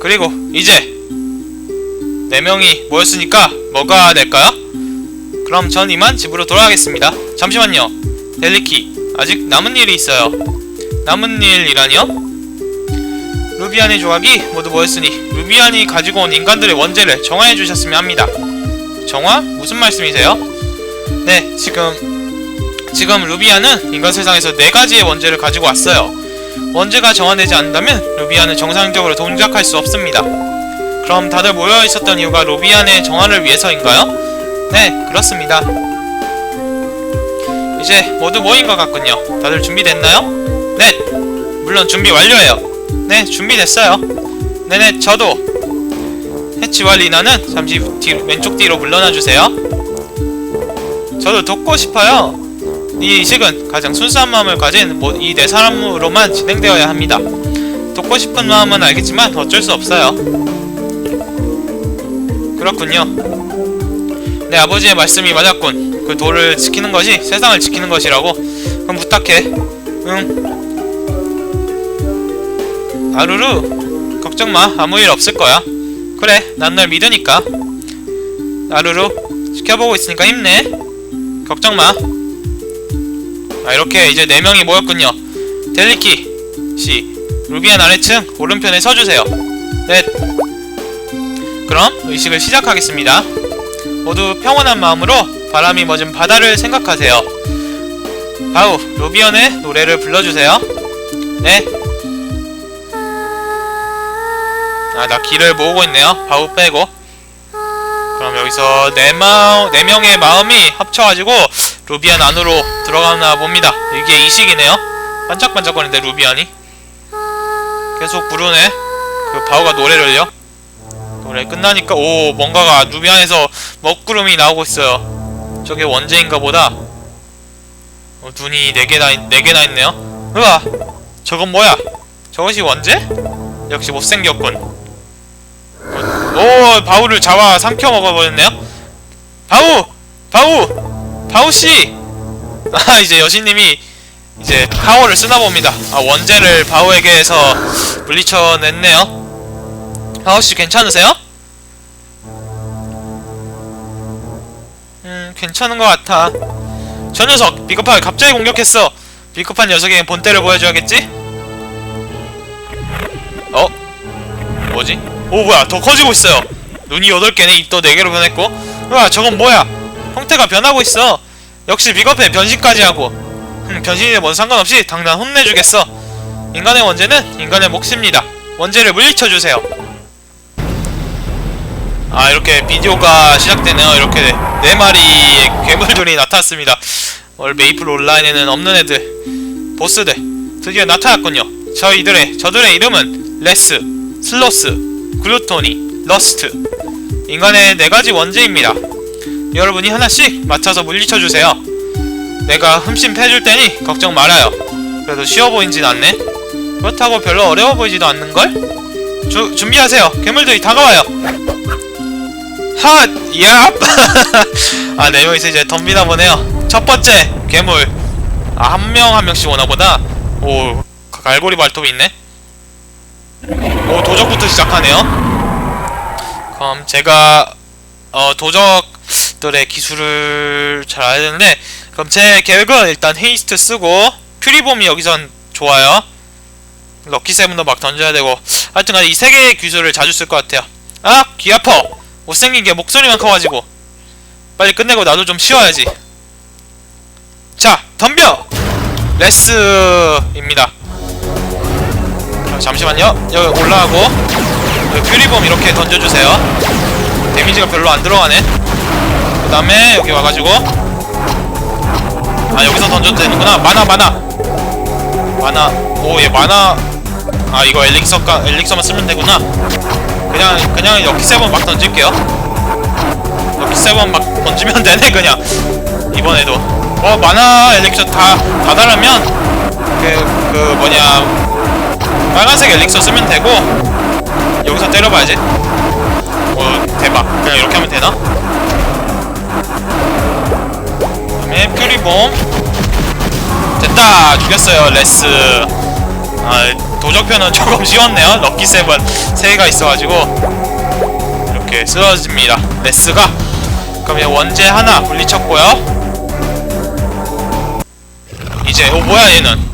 그리고 이제 네 명이 모였으니까 뭐가 될까요? 그럼 전 이만 집으로 돌아가겠습니다. 잠시만요. 델리키 아직 남은 일이 있어요. 남은 일이라니요? 루비안의 조각이 모두 모였으니 루비안이 가지고 온 인간들의 원죄를 정화해 주셨으면 합니다. 정화? 무슨 말씀이세요? 네, 지금 지금 루비안은 인간 세상에서 네 가지의 원죄를 가지고 왔어요. 원죄가 정화되지 않는다면 루비안은 정상적으로 동작할 수 없습니다. 그럼 다들 모여 있었던 이유가 루비안의 정화를 위해서인가요? 네, 그렇습니다. 이제 모두 모인 것 같군요. 다들 준비됐나요? 네, 물론 준비 완료해요. 네, 준비됐어요. 네네, 저도. 해치와 리나는 잠시 뒤, 왼쪽 뒤로 물러나 주세요. 저도 돕고 싶어요. 이 이식은 가장 순수한 마음을 가진 이 네 사람으로만 진행되어야 합니다. 돕고 싶은 마음은 알겠지만 어쩔 수 없어요. 그렇군요. 내 아버지의 말씀이 맞았군. 그 돌을 지키는 것이 세상을 지키는 것이라고. 그럼 부탁해. 응. 아루루, 걱정 마. 아무 일 없을 거야. 그래, 난 널 믿으니까. 아루루, 지켜보고 있으니까 힘내. 걱정 마. 아, 이렇게 이제 네 명이 모였군요. 델리키 씨, 루비안 아래층 오른편에 서주세요. 네. 그럼 의식을 시작하겠습니다. 모두 평온한 마음으로 바람이 멎은 바다를 생각하세요. 바우, 루비언의 노래를 불러주세요. 네. 아, 나 길을 모으고 있네요. 바우 빼고. 그럼 여기서 네 마, 네 명의 마음이 합쳐가지고 루비안 안으로 들어가나 봅니다. 이게 이식이네요. 반짝반짝거리는데 루비안이 계속 부르네. 그 바우가 노래를요. 노래 끝나니까 오 뭔가가 루비안에서 먹구름이 나오고 있어요. 저게 원제인가 보다. 어, 눈이 네 개나 있- 네 개나 있네요. 으아 저건 뭐야? 저것이 원제? 역시 못생겼군. 어, 오 바우를 잡아 삼켜 먹어버렸네요. 바우 바우 바우 씨. 아 이제 여신님이 이제 파워를 쓰나 봅니다. 아 원제를 바우에게서 물리쳐 냈네요. 바우 씨 괜찮으세요? 음 괜찮은 것 같아. 저 녀석 비겁하게 갑자기 공격했어. 비겁한 녀석에게 본때를 보여줘야겠지? 어? 뭐지? 오 뭐야 더 커지고 있어요. 눈이 8개네 입도 4개로 변했고. 우와 저건 뭐야? 형태가 변하고 있어. 역시 비겁해 변신까지 하고. 음, 변신이에 뭔 상관없이 당장 혼내주겠어. 인간의 원죄는 인간의 몫입니다. 원죄를 물리쳐주세요. 아 이렇게 비디오가 시작되네요. 이렇게 네 마리의 괴물들이 나타났습니다. 월 메이플 온라인에는 없는 애들, 보스들 드디어 나타났군요. 저희들의 저들의 이름은 레스, 슬로스, 글루토니, 러스트. 인간의 네 가지 원죄입니다. 여러분이 하나씩 맞춰서 물리쳐 주세요. 내가 흠씬 패줄 테니 걱정 말아요. 그래도 쉬워 보이진 않네. 그렇다고 별로 어려워 보이지도 않는걸? 주, 준비하세요. 괴물들이 다가와요. 핫! 야! 아, 네 명이서 이제 덤비나 보네요. 첫 번째, 괴물. 아, 한 명 한 명씩 오나 보다. 오, 갈고리 발톱이 있네. 오, 도적부터 시작하네요. 그럼 제가, 어, 도적 들의 기술을 잘 알아야 되는데, 그럼 제 계획은 일단 헤이스트 쓰고, 퓨리봄이 여기선 좋아요. 럭키 세븐도 막 던져야 되고, 하여튼 이세 개의 기술을 자주 쓸 것 같아요. 아! 귀 아파! 못생긴 게 목소리만 커가지고 빨리 끝내고 나도 좀 쉬어야지 자 덤벼 레스입니다 자, 잠시만요 여기 올라가고 퓨리bom 이렇게 던져주세요 데미지가 별로 안 들어가네 그 다음에 여기 와가지고 아 여기서 던져도 되는구나 마나 마나 마나 오얘 마나 아 이거 엘릭서가 엘릭서만 쓰면 되구나 그냥 그냥 럭키 세번 막 던질게요. 럭키 세번 막 던지면 되네 그냥 이번에도. 어 만화 엘릭서 다 다 달으면 그 그 뭐냐 빨간색 엘릭서 쓰면 되고 여기서 때려봐야지. 어 대박. 그냥 이렇게 하면 되나? 퓨리bom 됐다 죽였어요 레스. 아 도적편은 조금 쉬웠네요. 럭키 세븐 3개가 있어가지고. 이렇게 쓰러집니다 레스가. 그럼 이제 원제 하나 물리쳤고요. 이제 어 뭐야 얘는?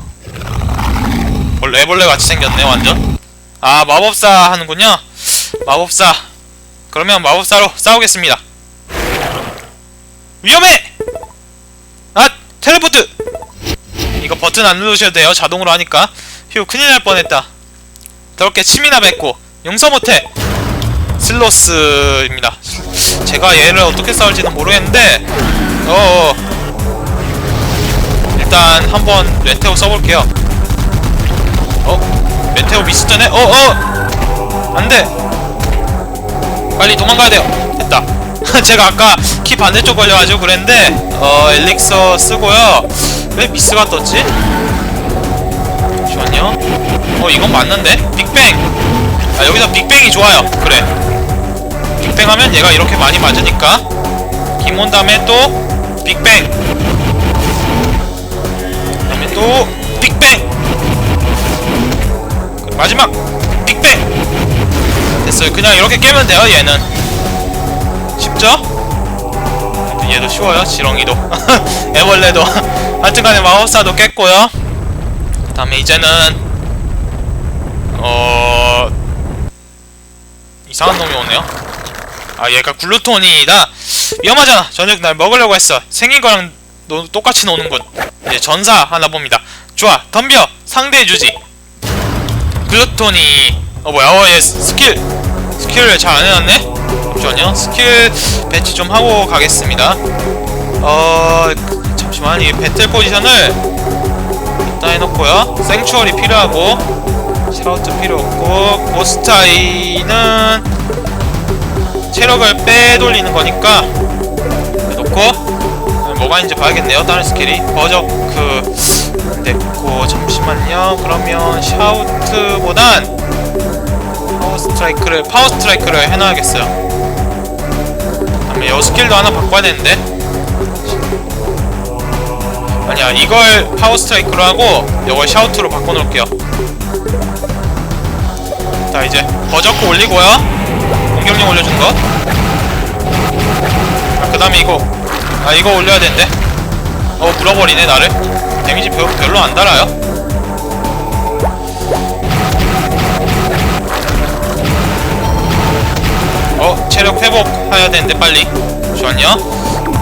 원래 애벌레 같이 생겼네 완전. 아 마법사 하는군요. 마법사. 그러면 마법사로 싸우겠습니다 위험해! 아 텔레포트! 이거 버튼 안 누르셔도 돼요. 자동으로 하니까. 휴 큰일 날 뻔했다. 더럽게 침이나 뱉고. 용서 못해. 슬로스입니다. 제가 얘를 어떻게 싸울지는 모르겠는데 어 일단 한번 메테오 써볼게요. 어? 메테오 미스 전에? 어어! 안돼! 빨리 도망가야 돼요. 됐다 제가 아까 키 반대쪽 걸려가지고 그랬는데 어 엘릭서 쓰고요. 왜 미스가 떴지? 잠시만요. 어 이건 맞는데? 빅뱅! 아 여기서 빅뱅이 좋아요. 그래. 빅뱅 하면 얘가 이렇게 많이 맞으니까. 김온 다음에 또 빅뱅. 그 다음에 또 빅뱅. 그 마지막 빅뱅! 됐어요. 그냥 이렇게 깨면 돼요 얘는 쉽죠? 얘도 쉬워요 지렁이도. 애벌레도. 하여튼간에 마법사도 깼고요. 그 다음에 이제는 어 이상한 놈이 오네요. 아 얘가 글루톤이다. 위험하잖아. 저녁 날 먹으려고 했어. 생긴 거랑 노, 똑같이 노는군. 이제 전사 하나 봅니다. 좋아. 덤벼. 상대해주지. 글루톤이 어 뭐야? 어 얘 스킬 스킬을 잘안 해놨네? 잠시만요 스킬 배치 좀 하고 가겠습니다. 어 잠시만. 이 배틀 포지션을 일단 해놓고요. 생추얼이 필요하고 샤우트 필요 없고 고스타이는 체력을 빼돌리는 거니까 해놓고 뭐가 있는지 봐야겠네요. 다른 스킬이. 버저크 됐고 잠시만요. 그러면 샤우트보단 스트라이크를 파워 스트라이크를 해놔야겠어요 여 스킬도 하나 바꿔야 되는데 아니야 이걸 파워 스트라이크로 하고 이걸 샤우트로 바꿔놓을게요 자 이제 버저크 올리고요 공격력 올려준 거. 아, 그 다음에 이거. 아, 이거 올려야 되는데. 어, 물어버리네, 나를. 데미지 별, 별로 안 달아요. 체력 회복해야 되는데, 빨리. 잠시만요.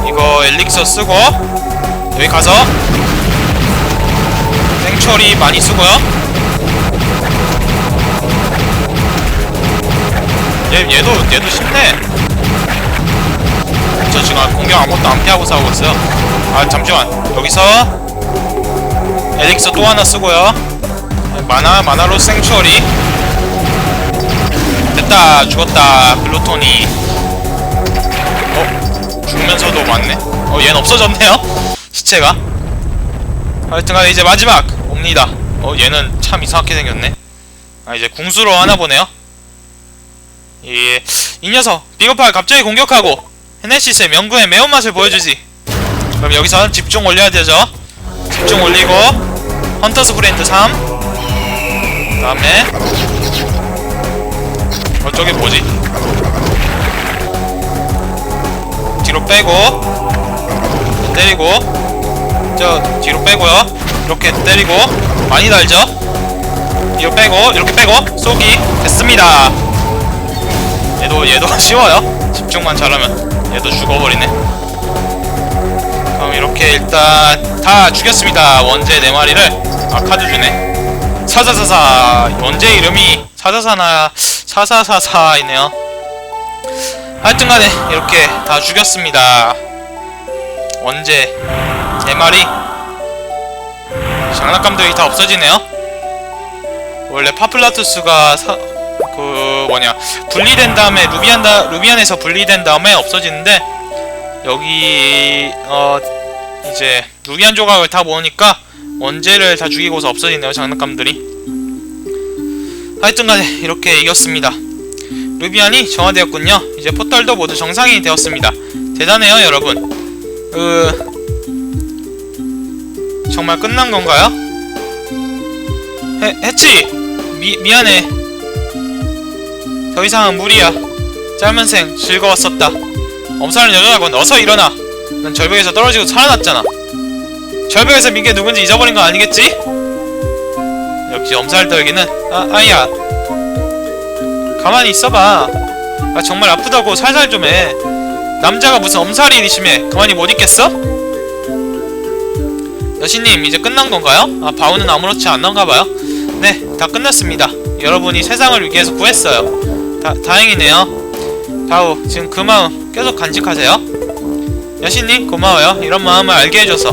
이거 엘릭서 쓰고, 여기 가서, 생처리 많이 쓰고요. 얘, 얘도 얘도 쉽네 저 지금 공격 아무것도 안 피하고 싸우고 있어요 아 잠시만 여기서 엘릭서 또 하나 쓰고요 마나 마나로 생추얼 이 됐다 죽었다 글루톤이. 어 죽으면서도 맞네? 어 얘는 없어졌네요? 시체가? 하여튼간 이제 마지막 옵니다. 어 얘는 참 이상하게 생겼네. 아 이제 궁수로 하나 보네요. 예, 이 녀석 비겁하게 갑자기 공격하고 헤네시스의 명구의 매운맛을 보여주지. 그럼 여기서 집중 올려야 되죠? 집중 올리고 헌터스 브랜드 3 그 다음에 어 저게 뭐지 뒤로 빼고 때리고 저 뒤로 빼고요 이렇게 때리고 많이 달죠 뒤로 빼고 이렇게 빼고 쏘기 됐습니다 얘도 얘도 쉬워요. 집중만 잘하면 얘도 죽어버리네. 그럼 이렇게 일단 다 죽였습니다. 원제 네 마리를 아 카드 주네. 사사사사 원제 이름이 사사사나 사사사사이네요. 하여튼간에 이렇게 다 죽였습니다. 원제 네 마리 장난감들이 다 없어지네요. 원래 파플라투스가 사, 그 뭐냐 분리된 다음에 루비안 다 루비안에서 분리된 다음에 없어지는데 여기 어 이제 루비안 조각을 다 모으니까 원제를 다 죽이고서 없어지네요 장난감들이 하여튼간에 이렇게 이겼습니다. 루비안이 정화되었군요. 이제 포털도 모두 정상이 되었습니다. 대단해요 여러분. 그 정말 끝난 건가요? 해, 해치 미, 미안해. 더 이상은 무리야. 짧은 생 즐거웠었다. 엄살은 여전하군. 어서 일어나. 난 절벽에서 떨어지고 살아났잖아. 절벽에서 민게 누군지 잊어버린 거 아니겠지? 역시 엄살 떨기는? 아, 아야. 가만히 있어봐. 아 정말 아프다고 살살 좀 해. 남자가 무슨 엄살이 이리 심해 가만히 못 있겠어? 여신님 이제 끝난 건가요? 아 바우는 아무렇지 않은가 봐요. 네 다 끝났습니다. 여러분이 세상을 위기에서 구했어요. 다, 다행이네요. 바우 지금 그 마음 계속 간직하세요. 여신님 고마워요. 이런 마음을 알게 해줘서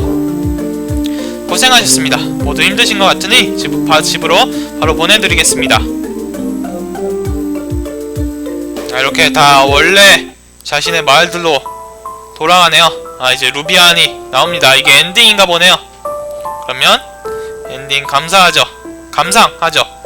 고생하셨습니다. 모두 힘드신 것 같으니 집, 바, 집으로 바로 보내드리겠습니다. 아, 이렇게 다 원래 자신의 마을들로 돌아가네요. 아 이제 루비안이 나옵니다. 이게 엔딩인가 보네요. 그러면 엔딩 감사하죠. 감상하죠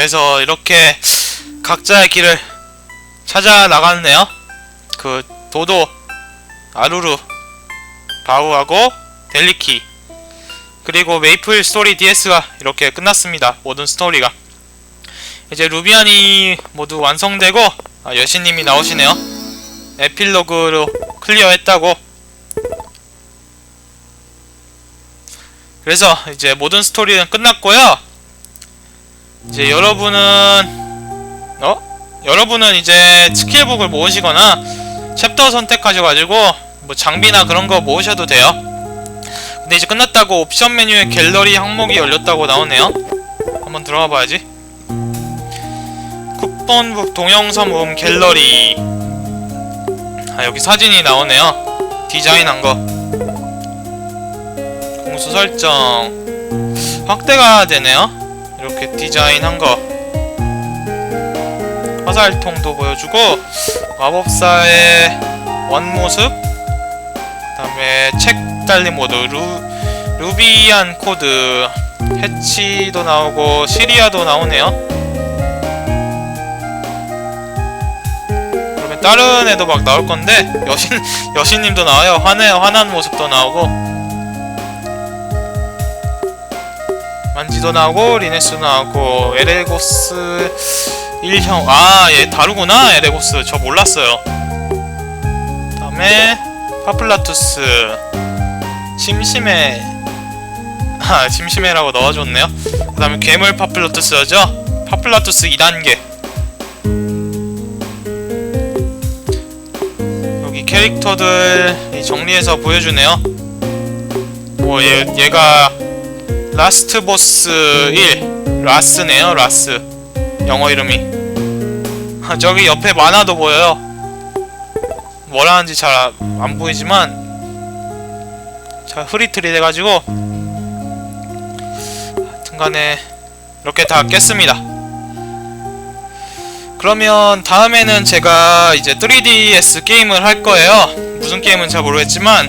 그래서 이렇게 각자의 길을 찾아 나갔네요. 그 도도, 아루루, 바우하고 델리키 그리고 메이플 스토리 DS가 이렇게 끝났습니다. 모든 스토리가 이제 루비안이 모두 완성되고 아, 여신님이 나오시네요. 에필로그로 클리어했다고. 그래서 이제 모든 스토리는 끝났고요. 이제 여러분은 어? 여러분은 이제 스킬북을 모으시거나 챕터 선택하셔가지고 뭐 장비나 그런 거 모으셔도 돼요. 근데 이제 끝났다고 옵션 메뉴에 갤러리 항목이 열렸다고 나오네요. 한번 들어가 봐야지. 쿠폰북 동영상 모음 갤러리. 아 여기 사진이 나오네요. 디자인한 거. 공수 설정 확대가 되네요. 이렇게 디자인한 거. 화살통도 보여주고 마법사의 원모습 그 다음에 책 달린 모드 루, 루비안 코드 해치도 나오고 시리아도 나오네요. 그러면 다른 애도 막 나올 건데 여신 여신님도 나와요. 화내 화난 모습도 나오고 만지도 나오고 리네스도 나오고 에레고스 1형. 아얘 다르구나 에레고스. 저 몰랐어요. 다음에 파플라투스. 심심해. 아 심심해라고 넣어줬네요. 그 다음에 괴물 파플라투스죠? 파플라투스 2단계. 여기 캐릭터들 정리해서 보여주네요. 뭐 얘, 얘가 라스트 보스 1 라스네요 라스. 영어 이름이. 아, 저기 옆에 만화도 보여요. 뭐라는지 잘 안 보이지만 잘 흐릿흐릿 해가지고 하여튼간에 이렇게 다 깼습니다. 그러면 다음에는 제가 이제 3DS 게임을 할 거예요. 무슨 게임은 잘 모르겠지만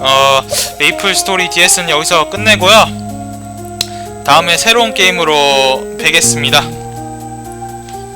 어 메이플 스토리 DS는 여기서 끝내고요. 다음에 새로운 게임으로 뵙겠습니다.